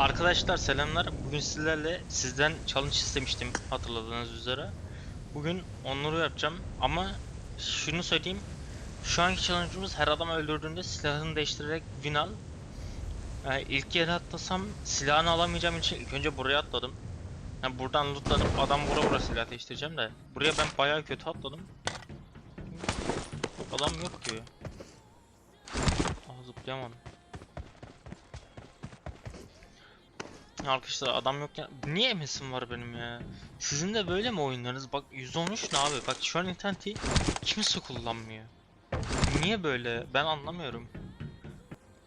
Arkadaşlar selamlar. Bugün sizlerle sizden challenge istemiştim hatırladığınız üzere. Bugün onları yapacağım ama şunu söyleyeyim. Şu anki challenge'ımız her adam öldürdüğünde silahını değiştirerek win al. Yani ilk yere atlasam silahını alamayacağım için ilk önce buraya atladım. Yani buradan lootlanıp adam vura vura silah değiştireceğim de. Buraya ben bayağı kötü atladım. Adam yok diyor. Aa zıplayamadım. Arkadaşlar adam yokken niye MS'im var benim ya? Sizin de böyle mi oyunlarınız? Bak 113 ne abi? Bak şu an interneti kimse kullanmıyor. Niye böyle? Ben anlamıyorum.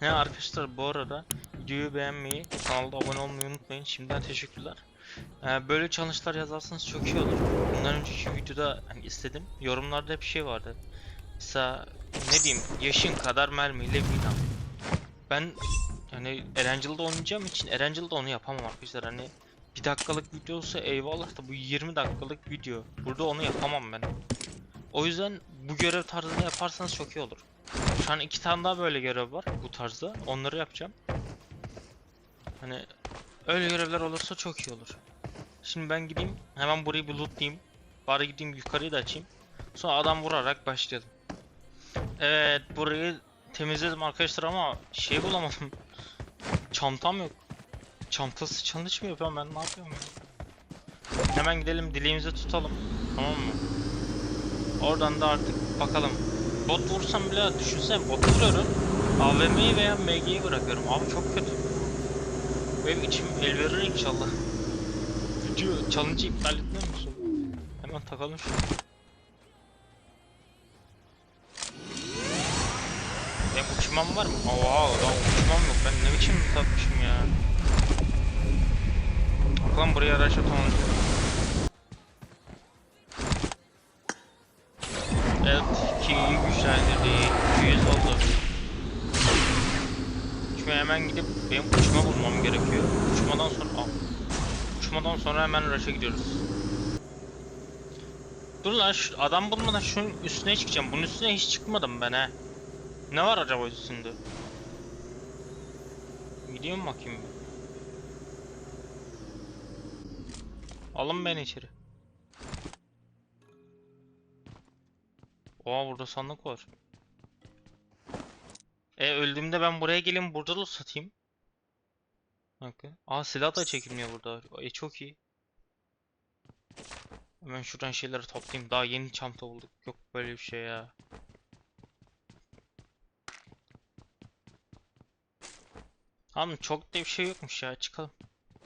Ne arkadaşlar bu arada videoyu beğenmeyi, kanalda abone olmayı unutmayın. Şimdiden teşekkürler. Ee, böyle challenge'lar yazarsanız çok iyi olur. Bundan önceki videoda hani istedim. Yorumlarda bir şey vardı. Mesela ne diyeyim? Yaşın kadar mermiyle win al. Ben yani Erangel'da oynayacağım için Erangel'da onu yapamam arkadaşlar hani bir dakikalık video olsa eyvallah da bu 20 dakikalık video. Burada onu yapamam ben. O yüzden bu görev tarzında yaparsanız çok iyi olur. Şu an iki tane daha böyle görev var bu tarzda. Onları yapacağım. Hani öyle görevler olursa çok iyi olur. Şimdi ben gideyim hemen burayı bir lootlayayım. Bari gideyim yukarıyı da açayım. Sonra adam vurarak başlayalım. Evet burayı temizledim arkadaşlar ama şey bulamadım. Çantam yok. Çantası challenge mı yapıyorum ben ne yapıyorum ya? Hemen gidelim dileğimizi tutalım. Tamam mı? Oradan da artık bakalım. Bot vursam bile düşünsene bot vuruyorum. AVM'yi veya MG'yi bırakıyorum. Abi çok kötü. Benim içim el verir inşallah. Video challenge'ı iptal etmiyor musun? Hemen takalım şunu. Uçmam var mı? Oha lan uçmam yok. Ben ne biçim takmışım ya. Bakalım buraya araç atamam. Evet, ki iyi güçlendirdi. 200 oldu. Şimdi hemen gidip benim uçma bulmam gerekiyor. Uçmadan sonra... Aa. Uçmadan sonra hemen rush'a gidiyoruz. Dur lan şu adam bulmadan şunun üstüne çıkacağım. Bunun üstüne hiç çıkmadım ben he. Ne var acaba üstünde? Gidiyorum bakayım. bir. Alın beni içeri. Oha burada sandık var. E öldüğümde ben buraya gelin burada da satayım. Bakın. Aa silah da çekilmiyor burada. E çok iyi. Hemen şuradan şeyleri toplayayım. Daha yeni çanta bulduk. Yok böyle bir şey ya. Tamam çok da bir şey yokmuş ya çıkalım.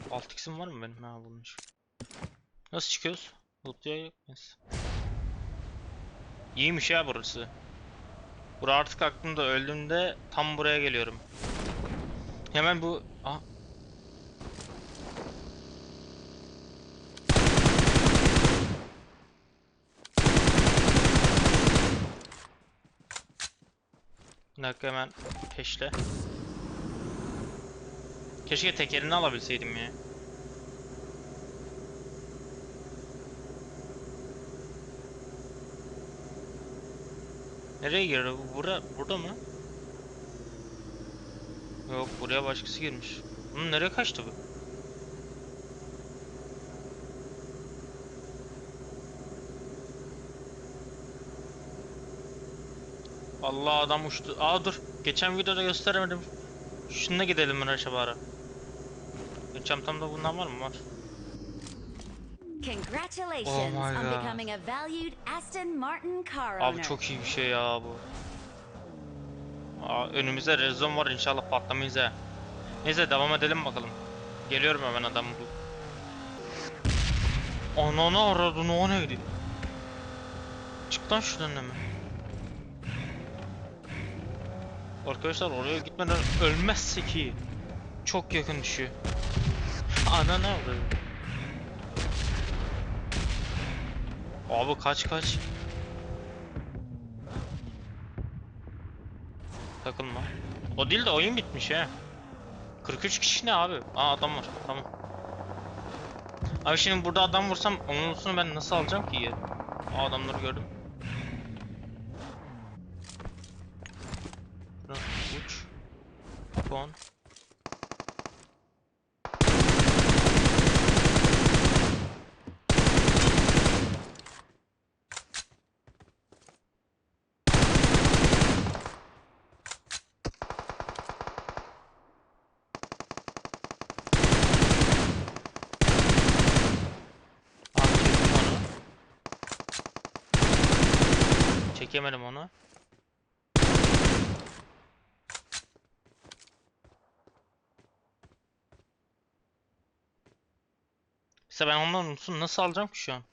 6x'im var mı benim? Ha bulmuş. Nasıl çıkıyoruz? Lootluya yok muyuz? İyiymiş ya burası. Bura artık aklımda öldüğümde tam buraya geliyorum. Hemen bu... Aha. Bir dakika hemen peşle. Keşke tekerini alabilseydim ya. Nereye girdi bu? Bura, burada mı? Yok buraya başkası girmiş. Bunun nereye kaçtı bu? Allah adam uçtu. Aa dur. Geçen videoda gösteremedim. Şununla gidelim Miraç'a bari. Benim Çantamda bundan var mı? Var. Congratulations Oh on becoming a valued Aston Martin car Abi owner. çok iyi bir şey ya bu. Aa, önümüzde rezon var inşallah patlamayız ha. Neyse devam edelim bakalım. Geliyorum hemen adam bu. Ananı aradın o neydi? Çık lan şuradan hemen. Arkadaşlar oraya gitmeden ölmezse ki çok yakın düşüyor. Ananı avradı. Abi kaç kaç. Takılma. O değil de oyun bitmiş he. 43 kişi ne abi? Aa adam var. Tamam. Abi şimdi burada adam vursam üstünü ben nasıl alacağım ki? Aa adamları gördüm. Uç. Kon. Çekemedim onu. İşte ben ondan unutsun nasıl alacağım ki şu an?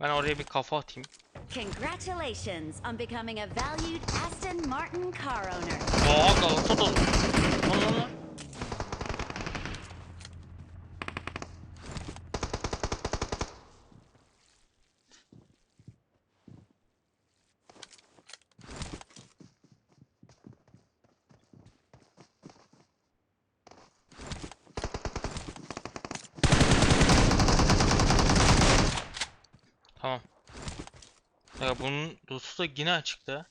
Ben oraya bir kafa atayım. Congratulations on becoming a valued Aston Martin car owner. Oha Galata dolu. Lan lan lan. Tamam. Ya bunun dostu da yine açıkta.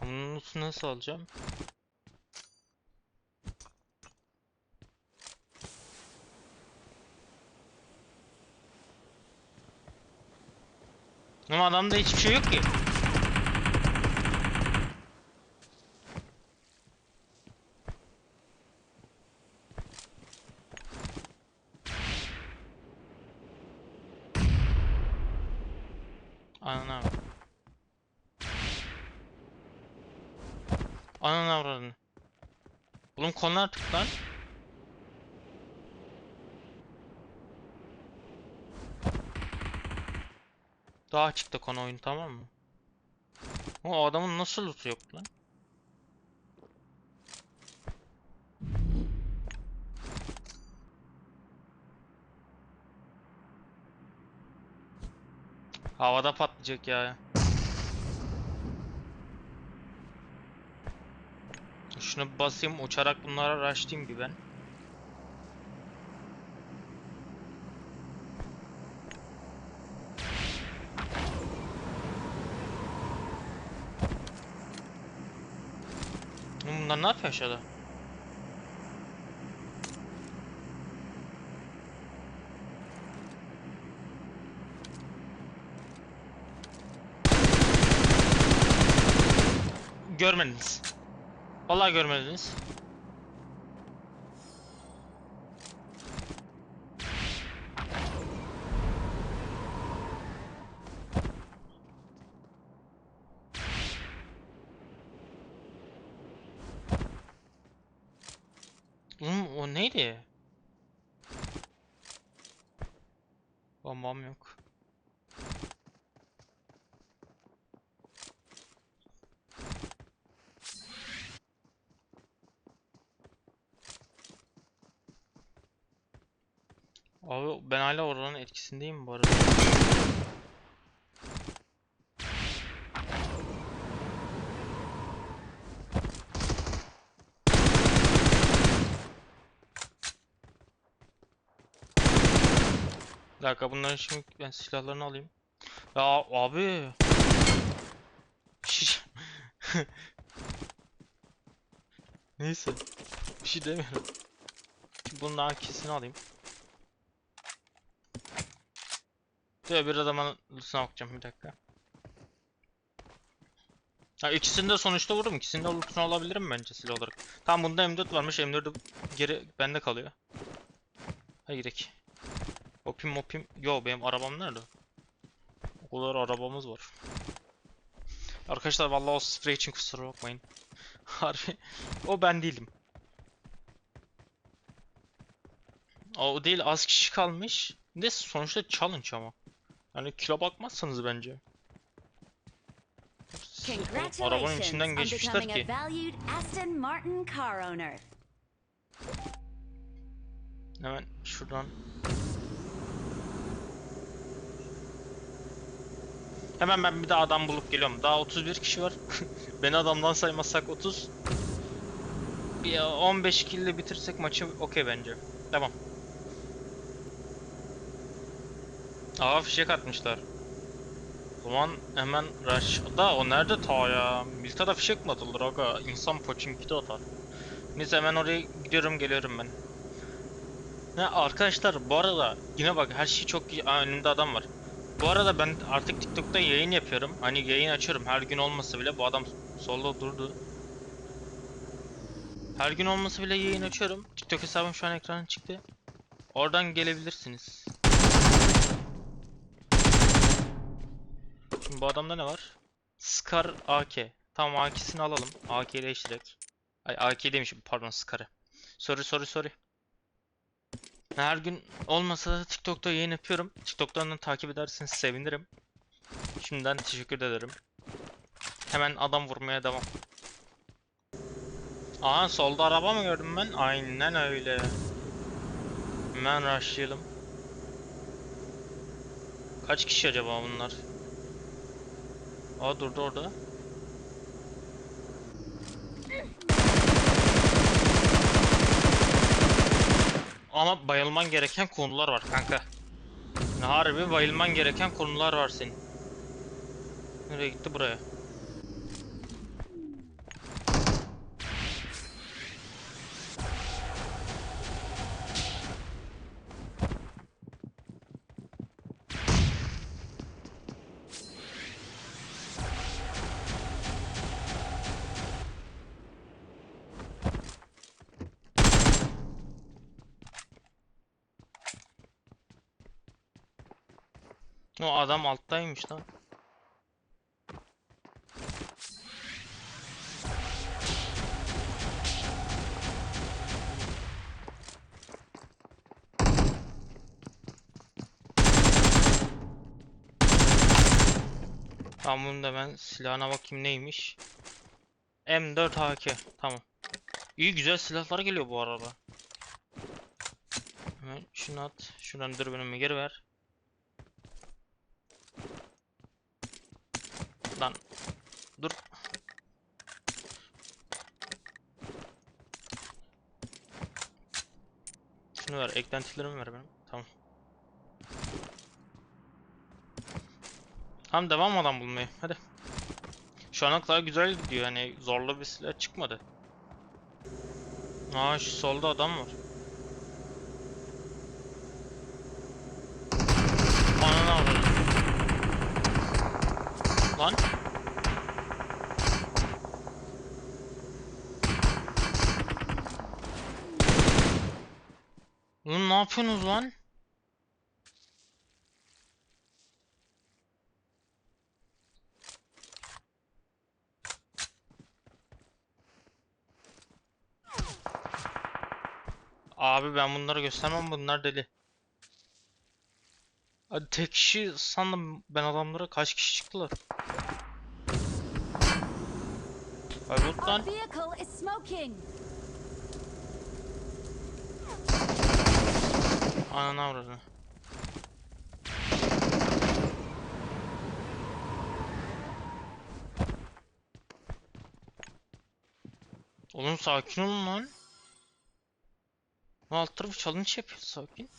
Bunun üstünü nasıl alacağım? Ama adamda hiçbir şey yok ki. Ananı avradım. Ananı avradını. Oğlum konu artık lan. Daha açıkta konu oyun tamam mı? O adamın nasıl loot'u yok lan? Havada patlayacak ya. Şunu basayım uçarak bunlara rushlayayım bir ben. Bunlar ne yapıyor aşağıda? Görmediniz. Vallahi görmediniz. Oğlum o neydi? Bombam yok. Abi ben hala oranın etkisindeyim bu arada. Bir dakika bunların şimdi ben silahlarını alayım. Ya abi. Neyse. Bir şey demiyorum. Bunun AK'sini alayım. Dur bir adamın loot'una bakacağım bir dakika. Ha ikisini de sonuçta vururum. İkisini de loot'unu alabilirim bence silah olarak. Tamam bunda M4 varmış. M4'ü geri bende kalıyor. Hadi gidelim. Opim mopim. Yo benim arabam nerede? O kadar arabamız var. Arkadaşlar vallahi o sprey için kusura bakmayın. Harbi. O ben değilim. O değil az kişi kalmış. Ne sonuçta challenge ama. Yani kilo bakmazsanız bence. Arabanın içinden geçmişler ki. Hemen şuradan. Hemen ben bir daha adam bulup geliyorum. Daha 31 kişi var. Beni adamdan saymazsak 30. Bir 15 kill bitirsek maçı okey bence. Tamam. Aa fişek atmışlar. O zaman hemen rush. Da o nerede ta ya? Milta'da fişek mi atılır aga? İnsan Pochinki'de atar. Neyse hemen oraya gidiyorum geliyorum ben. Ha, arkadaşlar bu arada yine bak her şey çok. Aa, önümde adam var. Bu arada ben artık TikTok'ta yayın yapıyorum. Hani yayın açıyorum. Her gün olmasa bile bu adam solda durdu. Her gün olmasa bile yayın açıyorum. TikTok hesabım şu an ekrana çıktı. Oradan gelebilirsiniz. Şimdi bu adamda ne var? Scar AK. Tamam AK'sini alalım. AK'yi değiştirek. Ay AK demişim pardon Scar'ı. Sorry sorry sorry. Her gün olmasa da TikTok'ta yayın yapıyorum. TikTok'tan da takip ederseniz sevinirim. Şimdiden teşekkür ederim. Hemen adam vurmaya devam. Aa solda araba mı gördüm ben? Aynen öyle. Hemen rushlayalım. Kaç kişi acaba bunlar? Aa durdu orada. Ama bayılman gereken konular var kanka. Harbi bayılman gereken konular var senin. Nereye gitti buraya? O adam alttaymış lan. Tamam bunu da ben silahına bakayım neymiş. M4 AK. Tamam. İyi güzel silahlar geliyor bu arada. Hemen şunu at. Şuradan dürbünümü geri ver. Lan dur. Şunu ver, eklentilerimi ver benim. Tamam. Tamam devam adam bulmaya. Hadi. Şu ana kadar güzel gidiyor. Hani zorlu bir silah çıkmadı. Aa şu solda adam var. Ananı avradım. Lan. Oğlum ne yapıyorsunuz lan? Abi ben bunları göstermem bunlar deli. Hadi tek kişi sandım ben adamlara kaç kişi çıktılar. İs smoking. Ananı avradını. Oğlum sakin olun lan. Alt tarafı challenge yapıyor sakin.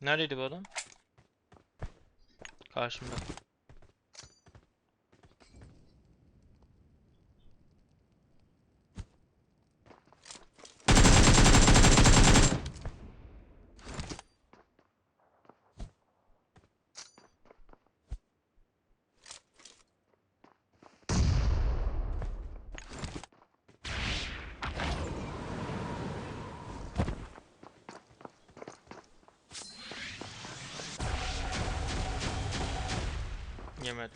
Neredeydi bu adam? Karşımda. Yemedi.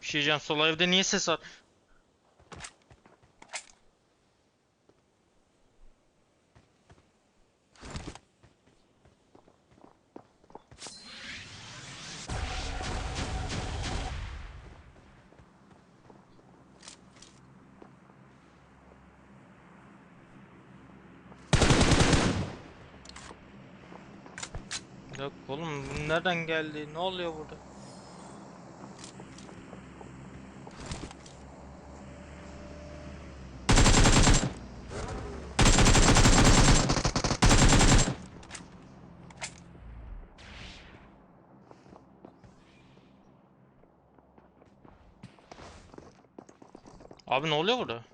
Bir şey diyeceğim sol evde niye ses var? Nereden geldi? Ne oluyor burada? Abi ne oluyor burada?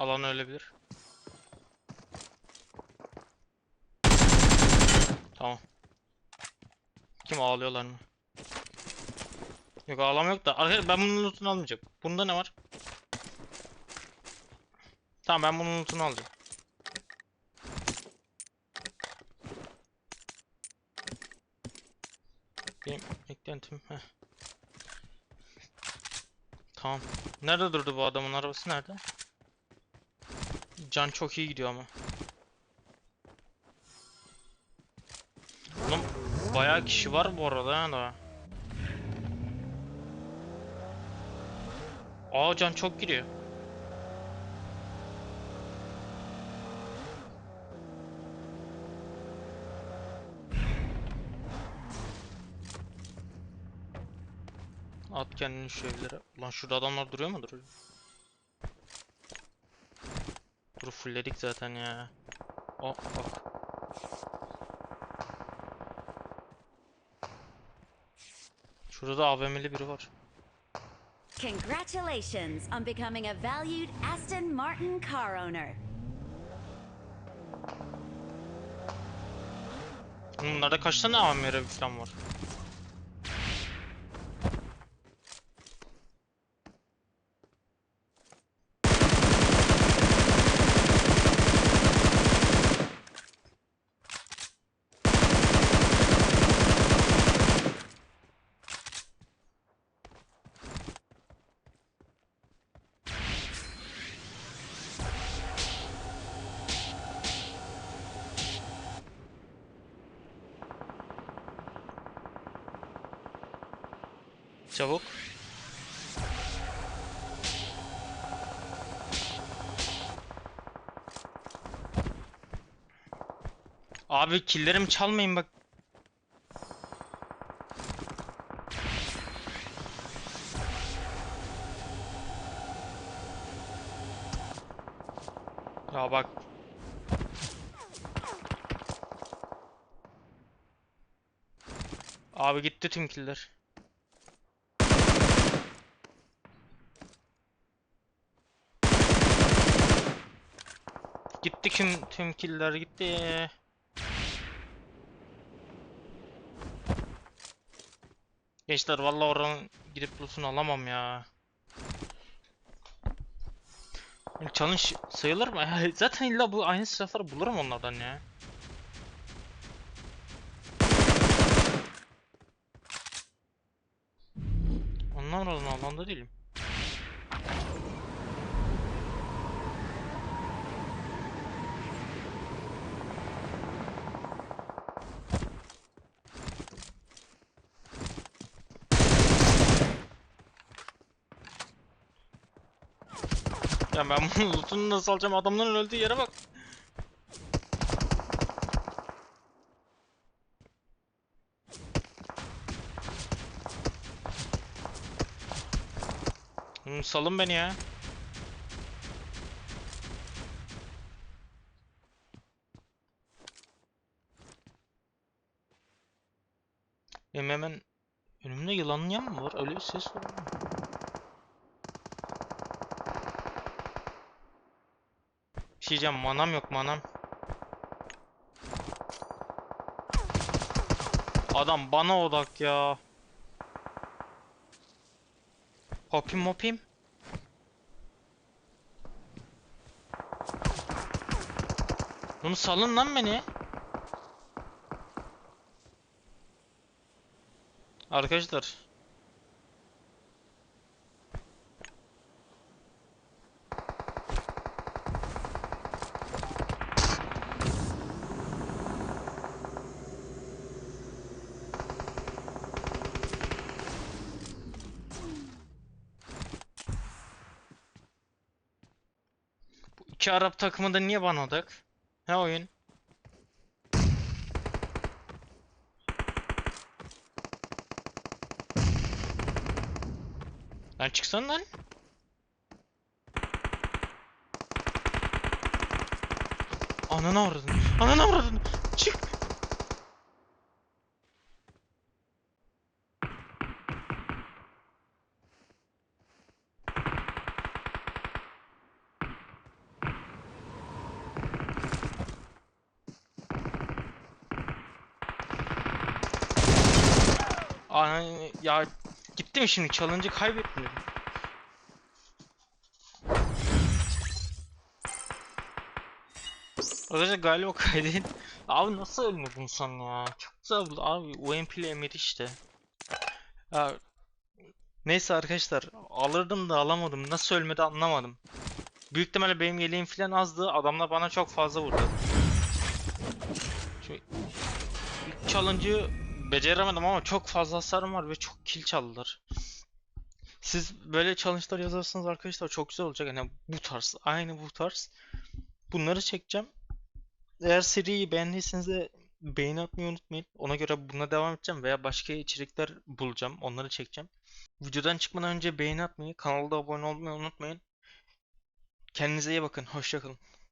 Alan ölebilir. Tamam. Kim ağlıyorlar mı? Yok ağlama yok da. Ben bunun lootunu almayacağım. Bunda ne var? Tamam ben bunun lootunu alacağım. Benim eklentim. Heh. Tamam. Nerede durdu bu adamın arabası nerede? Can çok iyi gidiyor ama. Oğlum bayağı kişi var bu arada ha da. Aa can çok giriyor. At kendini şu evlere. Ulan şurada adamlar duruyor mu duruyor? Dur fullledik zaten ya. O bak. Şurada AVM'li biri var. Congratulations on becoming a valued Aston Martin car owner. Bunlarda kaç tane AVM falan var? Çabuk. Abi killerimi çalmayın bak. Ya bak. Abi gitti tüm killer. Gitti tüm tüm killer gitti. Gençler vallahi oranın gidip lootunu alamam ya. Challenge sayılır mı? Zaten illa bu aynı silahları bulurum onlardan ya. Anlamadım alanda değilim. Ben bunun lootunu nasıl alacağım? Adamların öldüğü yere bak. Hmm, salın beni ya. Benim hemen önümde yılanlayan mı var? Öyle bir ses var. mı? Diyeceğim manam yok manam. Adam bana odak ya. Hopim hopim. Bunu salın lan beni. Arkadaşlar. İki Arap takımı da niye bana odak? Ne oyun? Lan çıksana lan. Ananı avradın. Ananı avradın. Çık. Ana ya gitti mi şimdi? Challenge'ı kaybettim. Arkadaşlar galiba kaydedin. Abi nasıl ölmedin sen ya? Çok güzel buldu abi. UMP ile emir işte. Ya, neyse arkadaşlar alırdım da alamadım. Nasıl ölmedi anlamadım. Büyük ihtimalle benim yeleğim falan azdı. Adamlar bana çok fazla vurdu. İlk challenge'ı beceremedim ama çok fazla hasarım var ve çok kill çaldılar. Siz böyle challenge'lar yazarsanız arkadaşlar çok güzel olacak. Yani bu tarz, aynı bu tarz. Bunları çekeceğim. Eğer seriyi beğendiyseniz de beğeni atmayı unutmayın. Ona göre buna devam edeceğim veya başka içerikler bulacağım. Onları çekeceğim. Videodan çıkmadan önce beğeni atmayı, kanalda abone olmayı unutmayın. Kendinize iyi bakın. Hoşça kalın.